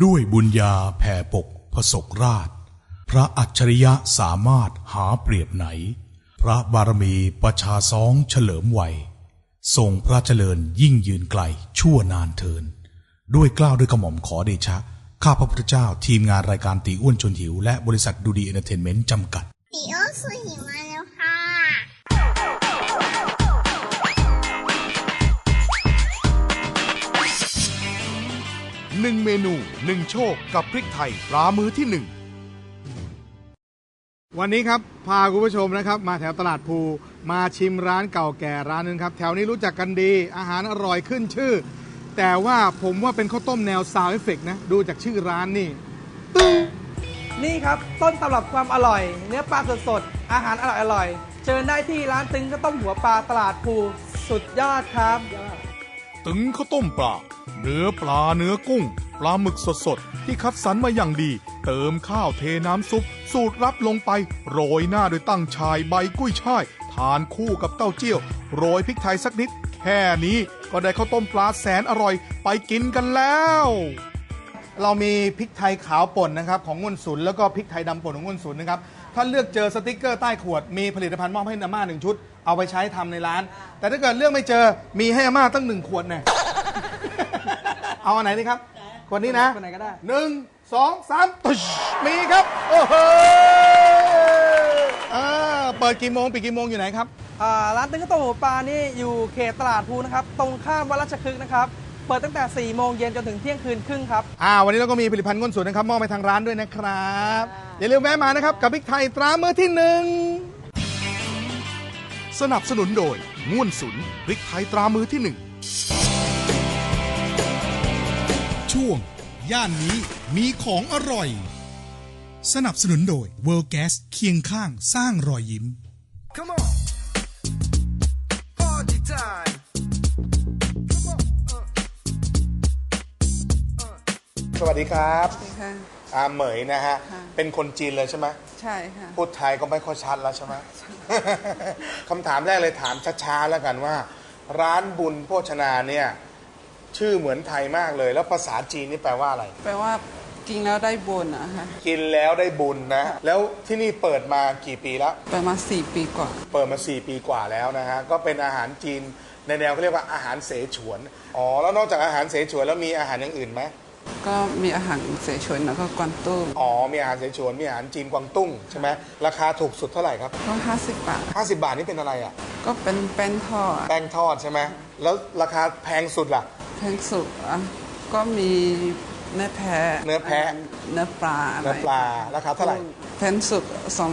ด้วยบุญญาแผ่ปกผสกราช พระอัจฉริยะสามารถหาเปรียบไหน พระบารมีประชาซองเฉลิมวัยทรงพระเจริญยิ่งยืนไกลชั่วนานเทิน ด้วยกล้าวด้วยกระหม่อมขอเดชะ ข้าพระพุทธเจ้าทีมงานรายการตีอ้วนชนหิว และบริษัทดูดีเอนเตอร์เทนเมนต์จำกัดตีอ้วนชนหิวมา หนึ่งเมนูหนึ่งโชคกับพริกไทยปลามือที่หนึ่งวันนี้ครับ พาคุณผู้ชมนะครับ มาแถวตลาดภูมาชิมร้านเก่าแก่ร้านหนึงครับ แถวนี้รู้จักกันดี อาหารอร่อยขึ้นชื่อ แต่ว่าผมว่าเป็นข้าวต้มแนวซาวเอฟเฟกนะ ดูจากชื่อร้านนี่ตึ้นี่ครับ ต้นตำรับความอร่อย เนื้อปลาสดๆ อาหารอร่อยๆเชิญได้ที่ร้านตึงข้าวต้มหัวปลาตลาดภูสุดยอดครับ ตึงข้าวต้มปลา เนื้อปลาเนื้อกุ้ง ปลาหมึกสดๆที่คัดสรรมาอย่างดี เติมข้าวเทน้ำซุป สูตรลับลงไป โรยหน้าด้วยตั้งชายใบกุ้ยช่าย ทานคู่กับเต้าเจี้ยว โรยพริกไทยสักนิด แค่นี้ก็ได้ข้าวต้มปลาแสนอร่อยไปกินกันแล้ว เรามีพริกไทยขาวป่นนะครับของงุ่นสุนแล้วก็พริกไทยดำป่นของงุ่นสุนนะครับถ้าเลือกเจอสติกเกอร์ใต้ขวดมีผลิตภัณฑ์มอบให้อาม่าหนึ่งชุด เอาไปใช้ทำในร้าน แต่ถ้าเกิดเลือกไม่เจอมีให้อาม่าตั้งหนึ่งขวดเนี่ย เอาอันไหนดีครับ ขวดนี้นะขวดไหนก็ได้ หนึ่งสองสามตุ๊ชมีครับโอ้โหอ่าเปิดกี่โมงปิดกี่โมงอยู่ไหนครับ อ่าร้านตึงข้าวต้มหัวปลานี่อยู่เขตตลาดภูนะครับ ตรงข้ามวัดราชคฤห์นะครับ เปิดตั้งแต่4โมงเย็นจนถึงเที่ยงคืนครึ่งครับ อ่า วันนี้เราก็มีผลิตภัณฑ์งุ่นสุนนะครับมอบไปทางร้านด้วยนะครับ อย่าลืมแวะมานะครับ กับพริกไทยตรามือที่หนึ่ง สนับสนุนโดยง่วนสุนพริกไทยตรามือที่หนึ่ง ช่วง ย่านนี้มีของอร่อย สนับสนุนโดย World Gas เคียงข้างสร้างรอยยิ้ม Come on. Party time. สวัสดีครับค่ะ อาเหมยนะฮะ ค่ะ เป็นคนจีนเลยใช่ไหมใช่ค่ะ พูดไทยก็ไม่ค่อยชัดแล้วใช่ไหม คำถามแรกเลยถามช้าๆแล้วกันว่า ร้านบุญโภชนาเนี่ย ชื่อเหมือนไทยมากเลย แล้วภาษาจีนนี่แปลว่าอะไร แปลว่ากินแล้วได้บุญนะคะกินแล้วได้บุญนะ แล้วที่นี่เปิดมากี่ปีแล้ว ประมาณสี่ปีกว่า เปิดมา 4 ปีกว่าแล้วนะฮะ ก็เป็นอาหารจีนในแนวเขาเรียกว่าอาหารเสฉวน อ๋อ แล้วนอกจากอาหารเสฉวนแล้วมีอาหารอย่างอื่นไหม ก็มีอาหารเสฉวนแล้วก็กวางตุ้งอ๋อ มีอาหารเสฉวน มีอาหารจีนกวางตุ้งใช่ไหมราคาถูกสุดเท่าไหร่ครับ ก็ห้าสิบบาท 50 บาทนี่เป็นอะไรอะ ก็เป็นแป้งทอดแป้งทอดใช่ไหมแล้วราคาแพงสุดล่ะ แพงสุดอะก็มีเนื้อแพะเนื้อแพะ เนื้อปลาอะไรเนื้อปลาราคาเท่าไหร่ แพงสุด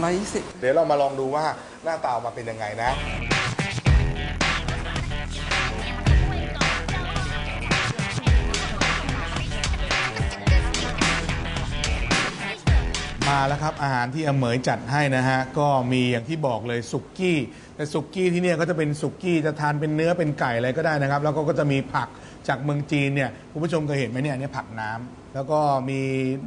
220 เดี๋ยวเรามาลองดูว่าหน้าตาออกมาเป็นยังไงนะ มาแล้วครับอาหารที่อเหมยจัดให้นะฮะก็มีอย่างที่บอกเลยสุกี้แต่สุกี้ที่เนี่ยก็จะเป็นสุกี้จะทานเป็นเนื้อเป็นไก่อะไรก็ได้นะครับ แล้วก็ก็จะมีผักจากเมืองจีนเนี่ยคุณผู้ชมเคยเห็นไหมเนี่ยเนี่ยผักน้ำแล้วก็มี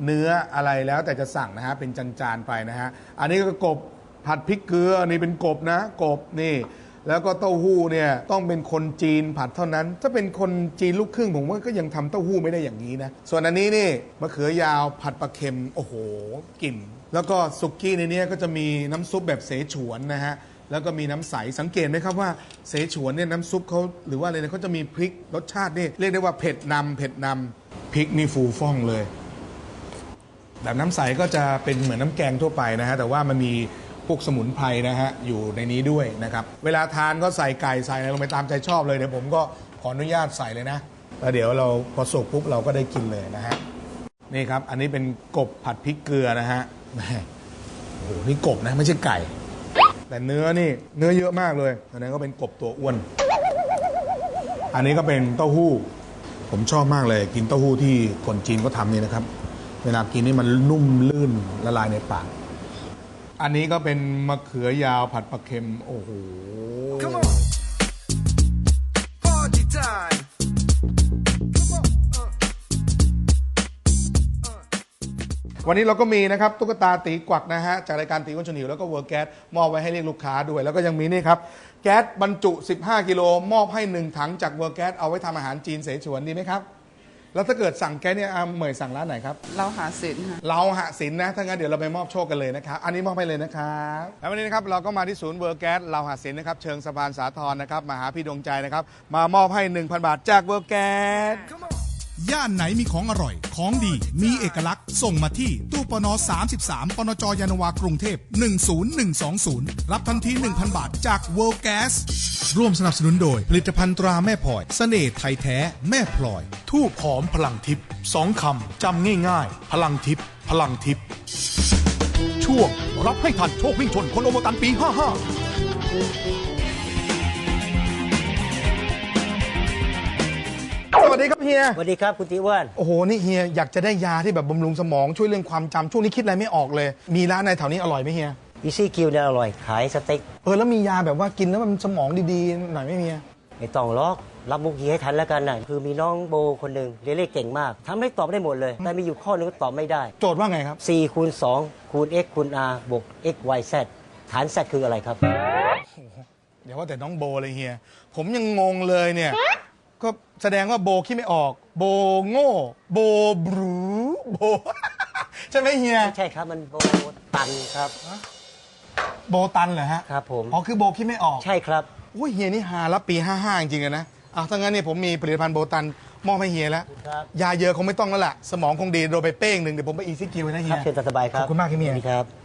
เนื้ออะไรแล้วแต่จะสั่งนะฮะเป็นจานๆไปนะฮะอันนี้ก็กบผัดพริกเกลือนี่เป็นกบนะกบนี่ แล้วก็เต้าหู้เนี่ยต้องเป็นคนจีนผัดเท่านั้น ถ้าเป็นคนจีนลูกครึ่งผมว่าก็ยังทำเต้าหู้ไม่ได้อย่างนี้นะ ส่วนอันนี้นี่มะเขือยาวผัดปลาเค็มโอ้โหกลิ่น แล้วก็สุกี้ในนี้ก็จะมีน้ำซุปแบบเสฉวนนะฮะแล้วก็มีน้ำใสสังเกตไหมครับว่าเสฉวนเนี่ยน้ำซุปเขาหรือว่าอะไรเนี่ยเขาจะมีพริกรสชาตินี่เรียกได้ว่าเผ็ดนำเผ็ดนำพริกนี่ฟูฟ่องเลยแบบน้ำใสก็จะเป็นเหมือนน้ำแกงทั่วไปนะฮะแต่ว่ามันมี พวกสมุนไพรนะฮะอยู่ในนี้ด้วยนะครับเวลาทานก็ใส่ไก่ใส่อะไรลงไปตามใจชอบเลยเดี๋ยวผมก็ขออนุญาตใส่เลยนะแล้วเดี๋ยวเราพอสุกปุ๊บเราก็ได้กินเลยนะฮะนี่ครับ อันนี้เป็นกบผัดพริกเกลือนะฮะโอ้โหนี่กบนะไม่ใช่ไก่ แต่เนื้อนี่เนื้อเยอะมากเลยอันนั้นก็เป็นกบตัวอ้วน อันนี้ก็เป็นเต้าหู้ ผมชอบมากเลย กินเต้าหู้ที่คนจีนก็ทำนี่นะครับ เวลากินนี่มันนุ่มลื่นละลายในปาก อันนี้ก็เป็นมะเขือยาวผัดปลาเค็ม โอ้โห Come on. Party time. Come on. Uh. วันนี้เราก็มีนะครับ ตุ๊กตาตีกวักนะฮะ จากรายการตีวันชนหิวแล้วก็เวิร์กแก๊สมอบไว้ให้เรียกลูกค้าด้วย แล้วก็ยังมีนี่ครับ แก๊สบรรจุ 15 กิโลมอบให้หนึ่งถังจากเวิร์กแก๊สเอาไว้ทำอาหารจีนเสฉวนดีไหมครับ แล้วถ้าเกิดสั่งแก๊สเนี่ยอาเหมยสั่งร้านไหนครับ เราหาสินค่ะ เราหะสินนะ ถ้างั้นเดี๋ยวเราไปมอบโชคกันเลยนะครับ อันนี้มอบไปเลยนะครับ แล้ววันนี้นะครับเราก็มาที่ศูนย์เวอร์แก๊สเราหะสินนะครับ เชิงสะพานสาทรนะครับ มาหาพี่ดวงใจนะครับ มามอบให้ 1,000 บาทจากเวอร์แก๊ส ย่านไหนมีของอร่อย ของดี มีเอกลักษณ์ ส่งมาที่ตู้ปน 33 ปนจยานนาวากรุงเทพ 10120 รับทันที 1,000 บาทจาก World Gas ร่วมสนับสนุนโดย ผลิตภัณฑ์ตราแม่พลอยเสน่ห์ไทยแท้ แม่พลอย ทูบหอมพลังทิพย์สองคำจำง่ายๆ พลังทิพย์พลังทิพย์ช่วงรับให้ทันโชควิ่งชนคนโอโมตันปี 55 วัสดีครับเฮีย สวัสดีครับคุณติอ้วนโอ้โห นี่เฮียอยากจะได้ยาที่แบบบำรุงสมองช่วยเรื่องความจำช่วงนี้คิดอะไรไม่ออกเลย มีร้านในแถวนี้อร่อยไหมเฮีย อีซี่คิวเนี่ยอร่อยขายสเต็กเออแล้วมียาแบบว่ากินแล้วมันสมองดีๆ หน่อยไหมเฮีย ไม่ต้องล็อกรับมุกยีให้ทันแล้วกันนะคือมีน้องโบคนหนึ่งเรียนเลขเก่งมากทำให้ตอบได้หมดเลย แต่มีอยู่ข้อนึงก็ตอบไม่ได้ โจทย์ว่าไงครับ 4คูณ2คูณ x คูณ r บวก x y z ฐาน z คืออะไรครับ เดี๋ยวว่าแต่น้องโบเลยเฮีย ผมยังงงเลยเนี่ย ก็แสดงว่าโบคิดไม่ออก โบโง่ โบบรูโบ ใช่ไหมเฮีย ไม่ใช่ครับมันโบตันครับ โบตันเหรอฮะครับผม อ๋อคือโบคิดไม่ออก ใช่ครับโอ้ยเฮียนี่หารับปี 55 จริงๆเลยนะอะถ้างั้นเนี่ยผมมีผลิตภัณฑ์โบตันมอบให้เฮียแล้ว ครับ ยาเยอะคงไม่ต้องแล้วล่ะ สมองคงดีโดนไปเป้งหนึ่งเดี๋ยวผมไปอีซิคิวนะเฮีครับยเชิญตามสบายครับขอบคุณมากครับเฮียสวัสดีครับ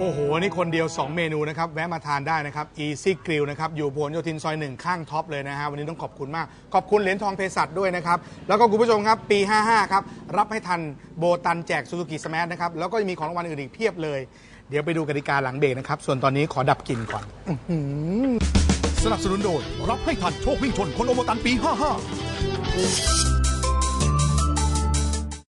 โอ้โห นี่คนเดียว 2 เมนูนะครับ แวะมาทานได้นะครับ Easy Grill นะครับ อยู่พหลโยธินซอยหนึ่งข้างท็อปเลยนะฮะ วันนี้ต้องขอบคุณมาก ขอบคุณเหรียญทองเภสัชด้วยนะครับ แล้วก็คุณผู้ชมครับ ปี 55 ครับ รับให้ทันโบตันแจกซูซูกิสมาร์ทนะครับ แล้วก็ยังมีของรางวัลอื่นอีกเพียบเลย เดี๋ยวไปดูกติกาหลังเบรกนะครับ ส่วนตอนนี้ขอดับกลิ่นก่อนสนับสนุนโดย รับให้ทันโชควิ่งชนคนโอโมตันปี 55